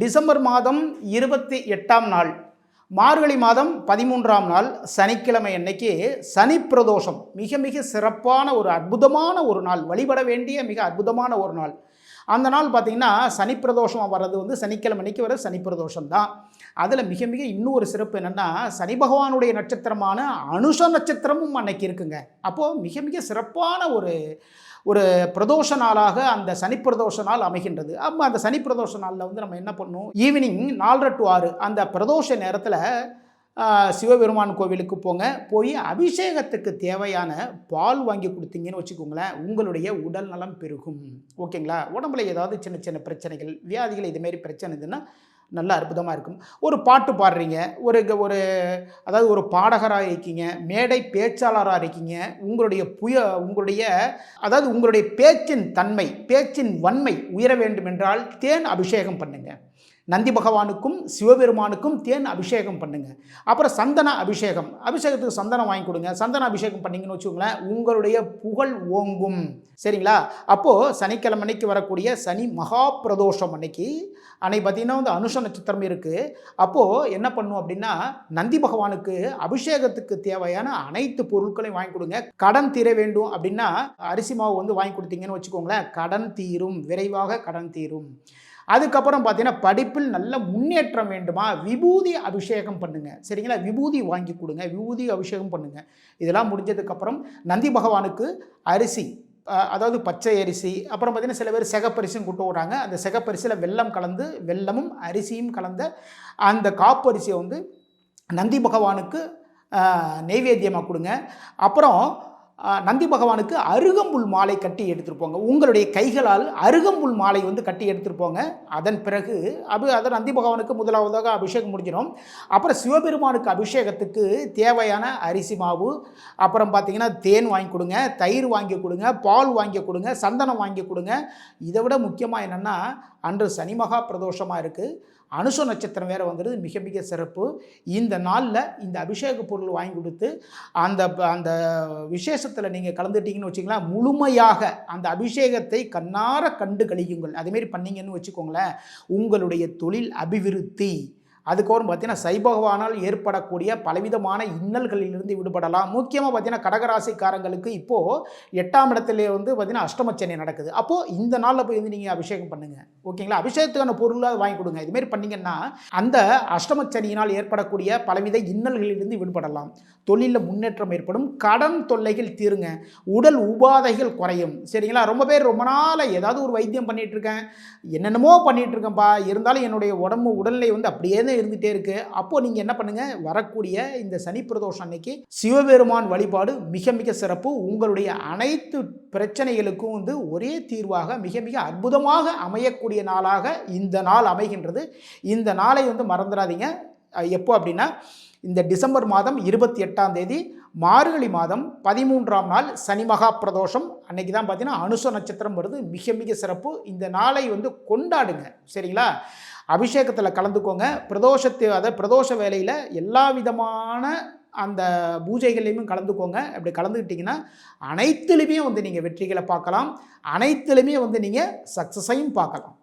December மாதம் இருபத்தி எட்டாம் நாள் மார்கழி மாதம் பதிமூன்றாம் நாள் சனிக்கிழமை அன்னைக்கு சனி பிரதோஷம். மிக மிக சிறப்பான ஒரு அற்புதமான ஒரு நாள் வழிபட வேண்டிய மிக அற்புதமான ஒரு நாள். அந்த நாள் பார்த்திங்கன்னா சனி பிரதோஷம் வர்றது வந்து சனிக்கிழமை அன்னைக்கு வர சனி பிரதோஷம் தான். அதில் மிக மிக இன்னும் ஒரு சிறப்பு என்னென்னா சனி பகவானுடைய நட்சத்திரமான அனுஷ நட்சத்திரமும் அன்னைக்கு இருக்குங்க. அப்போது மிக மிக சிறப்பான ஒரு ஒரு பிரதோஷ நாளாக அந்த சனி பிரதோஷ நாள் அமைகின்றது. அப்போ அந்த சனி பிரதோஷ நாளில் வந்து நம்ம என்ன பண்ணணும் ஈவினிங் நாலரை டு ஆறு அந்த பிரதோஷ நேரத்தில் சிவபெருமான் கோவிலுக்கு போங்க. போய் அபிஷேகத்துக்கு தேவையான பால் வாங்கி கொடுத்தீங்கன்னு வச்சுக்கோங்களேன் உங்களுடைய உடல் நலம் பெருகும். ஓகேங்களா? உடம்புல ஏதாவது சின்ன சின்ன பிரச்சனைகள் வியாதிகள் இதுமாரி பிரச்சனை இதுன்னா நல்ல அற்புதமாக இருக்கும். ஒரு பாட்டு பாடுறீங்க ஒரு ஒரு அதாவது ஒரு பாடகராக இருக்கீங்க மேடை பேச்சாளராக இருக்கீங்க உங்களுடைய புய உங்களுடைய அதாவது உங்களுடைய பேச்சின் தன்மை பேச்சின் வன்மை உயர வேண்டும் என்றால் தேன் அபிஷேகம் பண்ணுங்கள் நந்தி பகவானுக்கும் சிவபெருமானுக்கும் தேன் அபிஷேகம் பண்ணுங்கள் அப்புறம் சந்தன அபிஷேகம். அபிஷேகத்துக்கு சந்தனம் வாங்கி கொடுங்க. சந்தன அபிஷேகம் பண்ணிங்கன்னு வச்சுக்கோங்களேன் உங்களுடைய புகழ் ஓங்கும். சரிங்களா? அப்போது சனிக்கிழமை அன்னைக்கு வரக்கூடிய சனி மகா பிரதோஷம் அன்னைக்கு அன்னைக்கு பார்த்தீங்கன்னா வந்து அனுஷ நட்சத்திரம் இருக்குது அப்போது என்ன பண்ணும் அப்படின்னா நந்தி பகவானுக்கு அபிஷேகத்துக்கு தேவையான அனைத்து பொருட்களையும் வாங்கி கொடுங்க. கடன் தீர வேண்டும் அப்படின்னா அரிசி மாவு வந்து வாங்கி கொடுத்தீங்கன்னு வச்சுக்கோங்களேன் கடன் தீரும். விரைவாக கடன் தீரும். அதுக்கப்புறம் பார்த்தீங்கன்னா படிப்பில் நல்ல முன்னேற்றம் வேண்டுமா? விபூதி அபிஷேகம் பண்ணுங்கள் சரிங்களா? விபூதி வாங்கி கொடுங்க. விபூதி அபிஷேகம் பண்ணுங்கள் இதெல்லாம் முடிஞ்சதுக்கப்புறம் நந்தி பகவானுக்கு அரிசி அதாவது பச்சை அரிசி அப்புறம் பார்த்திங்கன்னா சில பேர் செகப்பரிசியும் கூட்டு விடுறாங்க அந்த சிகப்பரிசியில் வெல்லம் கலந்து வெல்லமும் அரிசியும் கலந்த அந்த காப்பரிசியை வந்து நந்தி பகவானுக்கு நெய்வேத்தியமாக கொடுங்க. அப்புறம் நந்தி பகவானுக்கு அருகம்புல் மாலை கட்டி எடுத்துகிட்டு போங்க. உங்களுடைய கைகளால் அருகம்புல் மாலை வந்து கட்டி எடுத்துகிட்டு போங்க. அதன் பிறகு அது அதை நந்தி பகவானுக்கு முதலாவதாக அபிஷேகம் முடிஞ்சிடும். அப்புறம் சிவபெருமானுக்கு அபிஷேகத்துக்கு தேவையான அரிசி மாவு அப்புறம் பார்த்திங்கன்னா தேன் வாங்கி கொடுங்க தயிர் வாங்கி கொடுங்க பால் வாங்கி கொடுங்க சந்தனம் வாங்கி கொடுங்க. இதை விட முக்கியமாக என்னென்னா அன்று சனி மகா பிரதோஷமாக இருக்குது அனுஷ நட்சத்திரம் வேறு வந்துடுது மிக மிக சிறப்பு. இந்த நாளில் இந்த அபிஷேக பொருள் வாங்கி கொடுத்து அந்த அந்த விசேஷத்தில் நீங்கள் கலந்துட்டீங்கன்னு வச்சிங்களேன் முழுமையாக அந்த அபிஷேகத்தை கண்ணார கண்டு கழியுங்கள். அதேமாரி பண்ணீங்கன்னு வச்சுக்கோங்களேன் உங்களுடைய தொழில் அபிவிருத்தி அதுக்கப்புறம் பார்த்தீங்கன்னா சைபகவானால் ஏற்படக்கூடிய பலவிதமான இன்னல்களிலிருந்து விடுபடலாம். முக்கியமாக பார்த்தீங்கன்னா கடகராசிக்காரங்களுக்கு இப்போது எட்டாம் இடத்துல வந்து பார்த்தீங்கன்னா அஷ்டமச்சனை நடக்குது. அப்போது இந்த நாளில் போய் வந்து நீங்கள் அபிஷேகம் பண்ணுங்கள் ஓகேங்களா? அபிஷேகத்துக்கான பொருளாக வாங்கி கொடுங்க. இதுமாரி பண்ணீங்கன்னா அந்த அஷ்டமச்சனியினால் ஏற்படக்கூடிய பலவித இன்னல்களிலிருந்து விடுபடலாம். தொழிலில் முன்னேற்றம் ஏற்படும். கடன் தொல்லைகள் தீருங்க. உடல் உபாதைகள் குறையும். சரிங்களா? ரொம்ப பேர் ரொம்ப நாளாக ஏதாவது ஒரு வைத்தியம் பண்ணிகிட்ருக்கேன் இருக்கேன். என்னென்னமோ பண்ணிகிட்ருக்கேன்ப்பா இருந்தாலும் என்னுடைய உடம்பு உடல்நிலை வந்து அப்படியே தான் இருந்துகிட்டே இருக்கு. அப்போ நீங்கள் என்ன பண்ணுங்க? வரக்கூடிய இந்த சனி பிரதோஷம் அன்னைக்கு சிவபெருமான் வழிபாடு மிக மிக சிறப்பு. உங்களுடைய அனைத்து பிரச்சனைகளுக்கும் வந்து ஒரே தீர்வாக மிக மிக அற்புதமாக அமையக்கூடிய நாளாக இந்த நாள் அமைகின்றது. இந்த நாளை வந்து மறந்துடாதீங்க. எப்போ அப்படின்னா இந்த டிசம்பர் மாதம் இருபத்தி எட்டாம் தேதி மார்கழி மாதம் பதிமூன்றாம் நாள் சனி மகா பிரதோஷம். அன்னைக்கு தான் பார்த்தீங்கன்னா அனுச நட்சத்திரம் வருது. மிக மிக சிறப்பு. இந்த நாளை வந்து கொண்டாடுங்க. சரிங்களா? அபிஷேகத்தில் கலந்துக்கோங்க. பிரதோஷத்தை அதாவது பிரதோஷ வேலையில் எல்லா விதமான அந்த பூஜைகள்லையுமே கலந்துக்கோங்க. அப்படி கலந்துக்கிட்டிங்கன்னா அனைத்துலேயுமே வந்து நீங்கள் வெற்றிகளை பார்க்கலாம். அனைத்துலையுமே வந்து நீங்கள் சக்ஸஸையும் பார்க்கலாம்.